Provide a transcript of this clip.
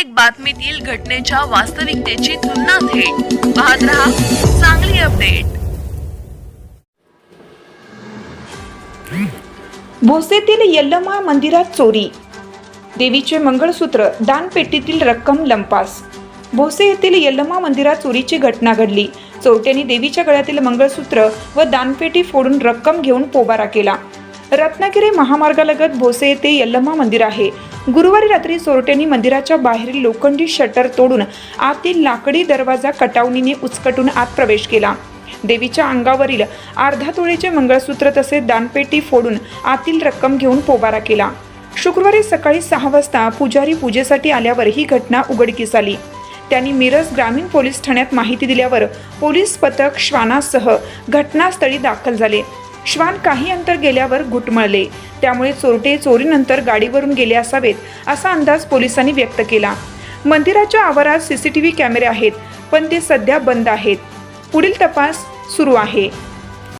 प्रत्येक बातमीतील घटनेच्या वास्तविकतेची तुलना थेट. पाहत रहा चांगली अपडेट. भोसेतील यल्लमा मंदिरात चोरी. देवीचे मंगळसूत्र दानपेटीतील रक्कम लंपास. भोसे येथील यल्लमा मंदिरात चोरीची घटना घडली. चोरट्यांनी देवीच्या गळ्यातील मंगळसूत्र व दानपेटी फोडून रक्कम घेऊन पोबारा केला. रत्नागिरी महामार्गालगत भोसे येथे यल्लमा मंदिर आहे. गुरुवारी रात्री चोरट्यांनी मंदिराच्या बाहेरील लोखंडी शटर तोडून आतील लाकडी दरवाजा कटावणीने उचकटून आत प्रवेश केला. देवीच्या अंगावरील अर्धा तोळेचे मंगळसूत्र तसेच दानपेटी फोडून आतील रक्कम घेऊन पोबारा केला. शुक्रवारी सकाळी सहा वाजता पुजारी पूजेसाठी आल्यावर ही घटना उघडकीस आली. त्यांनी मिरज ग्रामीण पोलीस ठाण्यात माहिती दिल्यावर पोलीस पथक श्वानासह घटनास्थळी दाखल झाले. श्वान काही अंतर गेल्यावर घुटमळले. त्यामुळे चोरटे चोरीनंतर गाडीवरून गेले असावेत असा अंदाज पोलिसांनी व्यक्त केला. मंदिराच्या आवारात सीसीटीव्ही कॅमेरे आहेत पण ते सध्या बंद आहेत. पुढील तपास सुरू आहे.